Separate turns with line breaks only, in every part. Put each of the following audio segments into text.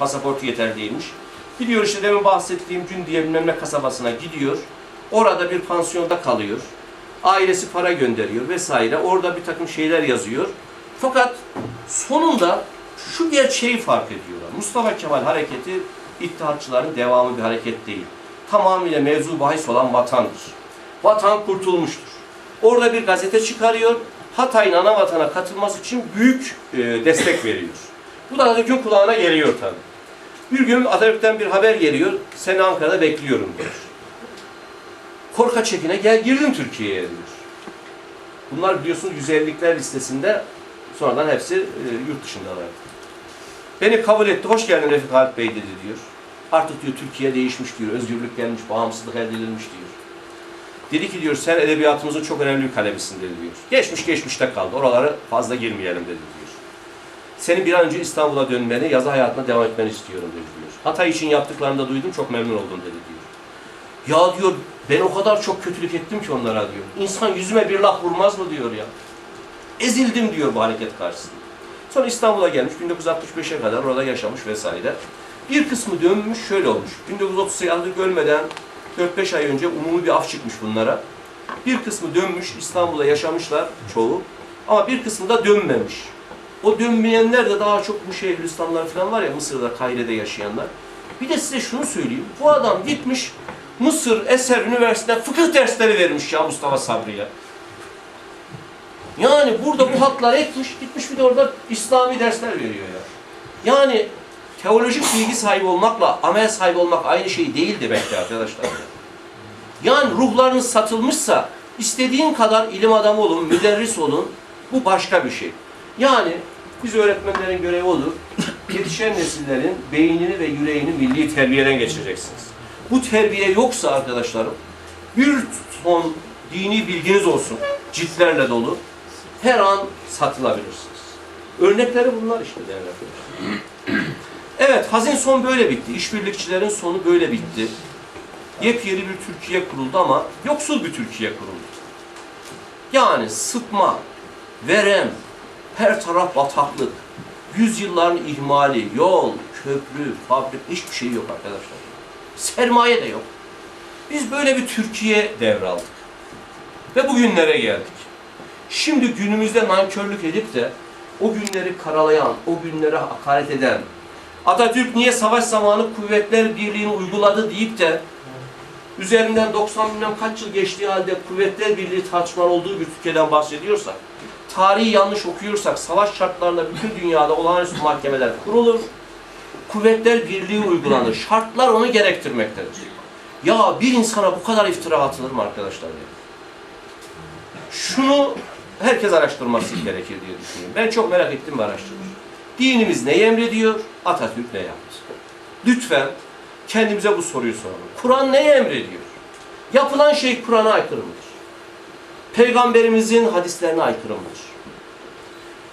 Pasaportu yeterli değilmiş. Gidiyor işte demin bahsettiğim gün diye kasabasına gidiyor. Orada bir pansiyonda kalıyor. Ailesi para gönderiyor vesaire. Orada bir takım şeyler yazıyor. Fakat sonunda şu gerçeği fark ediyorlar. Mustafa Kemal hareketi İttihatçıların devamı bir hareket değil. Tamamıyla mevzu bahis olan vatandır. Vatan kurtulmuştur. Orada bir gazete çıkarıyor. Hatay'ın ana vatana katılması için büyük e, destek veriyor. Bu da Atatürk'ün kulağına geliyor tabii. Bir gün Atatürk'ten bir haber geliyor. Seni Ankara'da bekliyorum diyor. Korka çekine gel girdim Türkiye'ye diyor. Bunlar biliyorsunuz 150'likler listesinde sonradan hepsi e, yurt dışındalar. Beni kabul etti. Hoş geldin Refik Halit Bey dedi diyor. Artık diyor Türkiye değişmiş diyor. Özgürlük gelmiş, bağımsızlık elde edilmiş diyor. Dedi ki diyor sen edebiyatımızın çok önemli bir kalemisin dedi diyor. Geçmiş geçmişte kaldı. Oraları fazla girmeyelim dedi diyor. Senin bir an önce İstanbul'a dönmeni, yazı hayatına devam etmeni istiyorum diyor. Hatay için yaptıklarını da duydum, çok memnun oldum dedi diyor. Ya diyor, ben o kadar çok kötülük ettim ki onlara diyor. İnsan yüzüme bir laf vurmaz mı diyor ya. Ezildim diyor bu hareket karşısında. Sonra İstanbul'a gelmiş, 1965'e kadar orada yaşamış vesaire. Bir kısmı dönmüş, şöyle olmuş. 1938'de ölmeden 4-5 ay önce umumi bir af çıkmış bunlara. Bir kısmı dönmüş, İstanbul'da yaşamışlar çoğu. Ama bir kısmı da dönmemiş. O dönmeyenler de daha çok bu Şeyhülislamlar falan var ya Mısır'da, Kaire'de yaşayanlar. Bir de size şunu söyleyeyim. Bu adam gitmiş Mısır Eser Üniversitesi'nde fıkıh dersleri vermiş ya Mustafa Sabri'ye. Yani burada bu haklar etmiş, gitmiş bir de orada İslami dersler veriyor ya. Yani teolojik bilgi sahibi olmakla amel sahibi olmak aynı şey değil demek ki arkadaşlar. Yani ruhlarınız satılmışsa istediğin kadar ilim adamı olun, müderris olun. Bu başka bir şey. Yani biz öğretmenlerin görevi olur. Yetişen nesillerin beynini ve yüreğini milli terbiyeden geçireceksiniz. Bu terbiye yoksa arkadaşlarım bir ton dini bilginiz olsun. Ciltlerle dolu. Her an satılabilirsiniz. Örnekleri bunlar işte değerli arkadaşlar. Evet, hazin son böyle bitti. İşbirlikçilerin sonu böyle bitti. Yepyeni bir Türkiye kuruldu ama yoksul bir Türkiye kuruldu. Yani sıtma, verem, her taraf bataklık, yüzyılların ihmali, yol, köprü, fabrik hiçbir şey yok arkadaşlar. Sermaye de yok. Biz böyle bir Türkiye devraldık. Ve bugünlere geldik. Şimdi günümüzde nankörlük edip de o günleri karalayan, o günlere hakaret eden, Atatürk niye savaş zamanı kuvvetler birliğini uyguladı deyip de üzerinden 90 bilmem kaç yıl geçtiği halde kuvvetler birliği tartışmalı olduğu bir Türkiye'den bahsediyorsak, tarihi yanlış okuyorsak, savaş şartlarında bütün dünyada olağanüstü mahkemeler kurulur, kuvvetler birliği uygulanır, şartlar onu gerektirmektedir. Ya bir insana bu kadar iftira atılır mı arkadaşlar? Şunu herkes araştırması gerekir diye düşünüyorum. Ben çok merak ettim ve araştırdım. Dinimiz ne emrediyor, Atatürk ne yaptı? Lütfen kendimize bu soruyu soralım. Kur'an ne emrediyor? Yapılan şey Kur'an'a aykırı mıdır? Peygamberimizin hadislerine aykırı mıdır?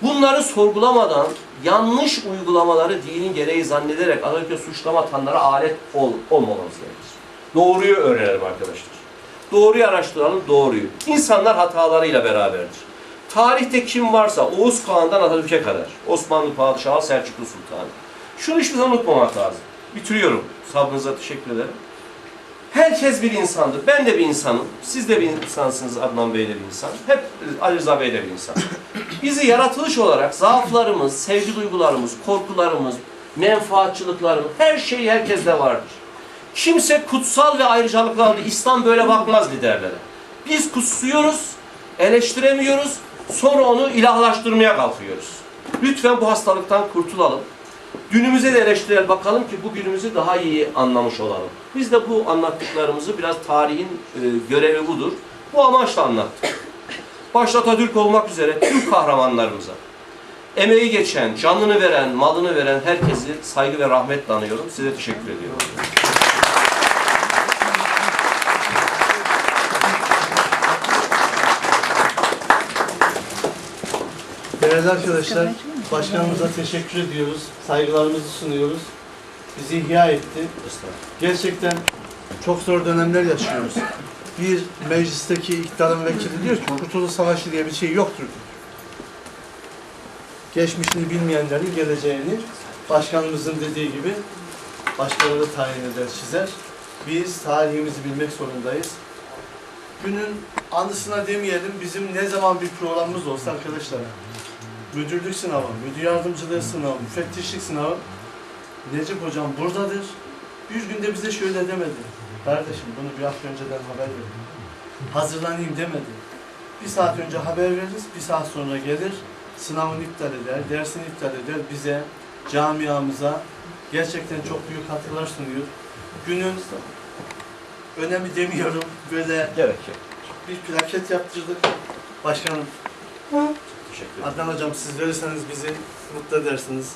Bunları sorgulamadan yanlış uygulamaları dinin gereği zannederek Atatürk'e suçlama atanlara alet ol, olmamamız gerekir. Doğruyu öğrenelim arkadaşlar. Doğruyu araştıralım, doğruyu. İnsanlar hatalarıyla beraberdir. Tarihte kim varsa Oğuz Kağan'dan Atatürk'e kadar, Osmanlı Padişahı, Selçuklu Sultanı. Şunu hiçbir zaman unutmamak lazım. Bitiriyorum. Sabrınıza teşekkür ederim. Herkes bir insandır. Ben de bir insanım. Siz de bir insansınız. Adnan Bey de bir insan. Hep Ali Rıza Bey de bir insan. Bizi yaratılış olarak zaaflarımız, sevgi duygularımız, korkularımız, menfaatçılıklarımız, her şey herkeste vardır. Kimse kutsal ve ayrıcalıklı aldı. İslam böyle bakmaz liderlere. Biz kutsuyoruz, eleştiremiyoruz, sonra onu ilahlaştırmaya kalkıyoruz. Lütfen bu hastalıktan kurtulalım. Günümüze de eleştirel bakalım ki bugünümüzü daha iyi anlamış olalım. Biz de bu anlattıklarımızı biraz tarihin e, görevi budur. Bu amaçla anlattık. Başta Atatürk olmak üzere tüm kahramanlarımıza, emeği geçen, canını veren, malını veren herkesi saygı ve rahmetle anıyorum. Size teşekkür ediyorum.
Değerli arkadaşlar, başkanımıza teşekkür ediyoruz. Saygılarımızı sunuyoruz. Bizi ihya etti. Gerçekten çok zor dönemler yaşıyoruz. Bir meclisteki iktidarın vekili diyor ki Kurtuluş Savaşı diye bir şey yoktur. Geçmişini bilmeyenlerin geleceğini başkanımızın dediği gibi başkaları tayin eder, çizer. Biz tarihimizi bilmek zorundayız. Günün anısına demeyelim, bizim ne zaman bir programımız olsa arkadaşlar, müdürlük sınavı, müdür yardımcılığı sınavı, müfettişlik sınavı, Necip hocam buradadır. Bir günde bize şöyle demedi. Kardeşim bunu bir hafta önceden haber verin. Hazırlanayım demedi. Bir saat önce haber veririz, bir saat sonra gelir, sınavını iptal eder, dersini iptal eder, bize, camiamıza gerçekten çok büyük katkılar sunuyor. Günün önemi demiyorum, böyle
Gerek yok.
bir plaket yaptırdık. Başkanım,
Teşekkür ederim.
Adnan hocam siz verirseniz bizi mutlu edersiniz.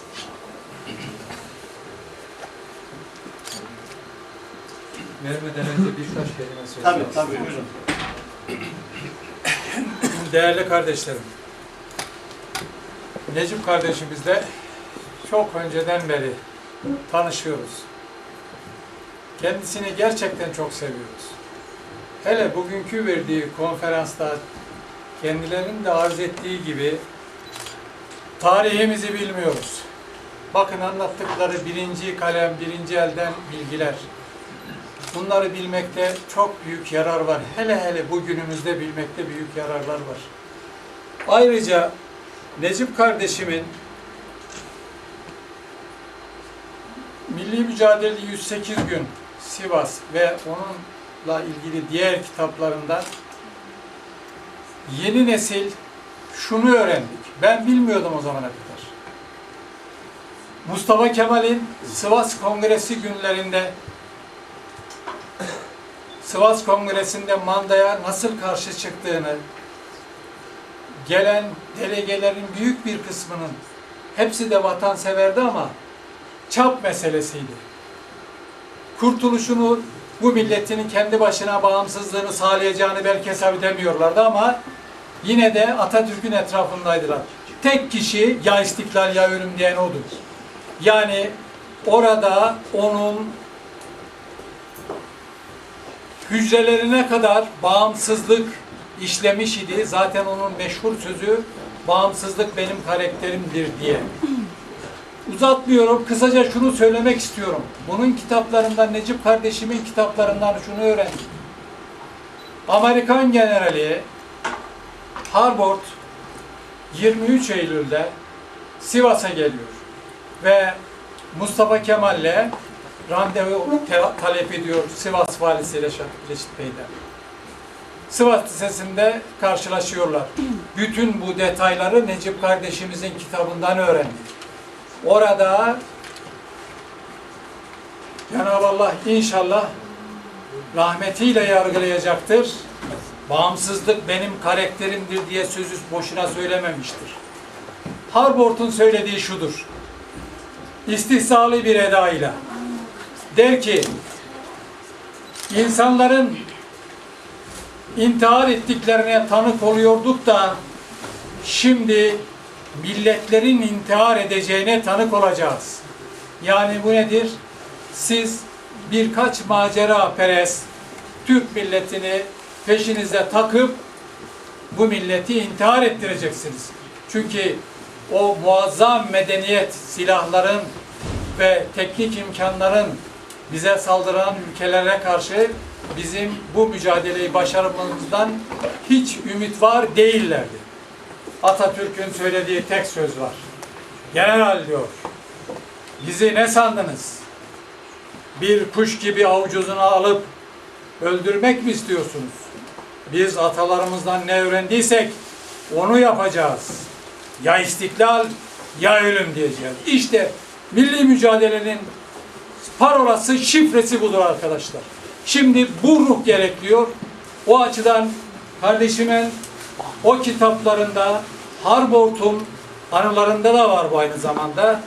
Vermeden önce birkaç kelime söyleyeyim.
Tabii tabii buyurun.
Değerli kardeşlerim, Necip kardeşimizle çok önceden beri tanışıyoruz. Kendisini gerçekten çok seviyoruz. Hele bugünkü verdiği konferansta kendilerinin de arz ettiği gibi tarihimizi bilmiyoruz. Bakın anlattıkları birinci kalem, birinci elden bilgiler. Bunları bilmekte çok büyük yarar var. Hele hele bugünümüzde bilmekte büyük yararlar var. Ayrıca Necip kardeşimin Milli Mücadele 108 gün Sivas ve onunla ilgili diğer kitaplarında yeni nesil şunu öğrendik. Ben bilmiyordum o zamana kadar. Mustafa Kemal'in Sivas Kongresi günlerinde Sivas Kongresi'nde mandaya nasıl karşı çıktığını, gelen delegelerin büyük bir kısmının hepsi de vatanseverdi ama çap meselesiydi. Kurtuluşunu bu milletinin kendi başına bağımsızlığını sağlayacağını belki hesap edemiyorlardı ama yine de Atatürk'ün etrafındaydılar. Tek kişi ya istiklal ya ölüm diyen odur. Yani orada onun hücrelerine kadar bağımsızlık işlemiş idi. Zaten onun meşhur sözü bağımsızlık benim karakterimdir diye. Uzatmıyorum. Kısaca şunu söylemek istiyorum. Bunun kitaplarından, Necip kardeşimin kitaplarından şunu öğrendim. Amerikan generali Harbord 23 Eylül'de Sivas'a geliyor ve Mustafa Kemal'le randevu talep ediyor Sivas valisiyle Reşit Bey'den. Sivas Lisesi'nde karşılaşıyorlar. Bütün bu detayları Necip kardeşimizin kitabından öğrendik. Orada Cenab-ı Allah inşallah rahmetiyle yargılayacaktır. Bağımsızlık benim karakterimdir diye sözü boşuna söylememiştir. Harbort'un söylediği şudur. İstihzalı bir edayla der ki insanların intihar ettiklerine tanık oluyorduk da şimdi milletlerin intihar edeceğine tanık olacağız. Yani bu nedir? Siz birkaç macera perest Türk milletini peşinize takıp bu milleti intihar ettireceksiniz. Çünkü o muazzam medeniyet silahların ve teknik imkanların bize saldıran ülkelere karşı bizim bu mücadeleyi başarmamızdan hiç ümit var değillerdi. Atatürk'ün söylediği tek söz var. General diyor, bizi ne sandınız? Bir kuş gibi avucuzuna alıp öldürmek mi istiyorsunuz? Biz atalarımızdan ne öğrendiysek onu yapacağız. Ya istiklal ya ölüm diyeceğiz. İşte milli mücadelenin parolası, şifresi budur arkadaşlar. Şimdi bu ruh gerekliyor. O açıdan kardeşimin o kitaplarında Harbort'un anılarında da var bu aynı zamanda.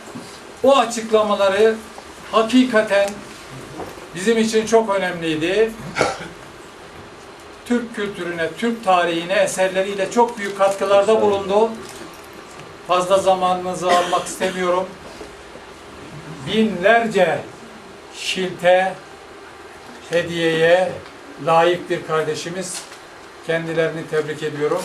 O açıklamaları hakikaten bizim için çok önemliydi. Türk kültürüne, Türk tarihine eserleriyle çok büyük katkılarda bulundu. Fazla zamanınızı almak istemiyorum. Binlerce şilte hediyeye layık bir kardeşimiz. Kendilerini tebrik ediyorum.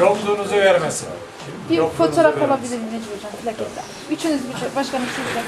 Yokluğunuzu vermesin.
Bir
Yokluğunuzu
fotoğraf
vermesin.
alabilir miyim Necip Hocam? Plaketle. Üçünüz bir başkanım siz de.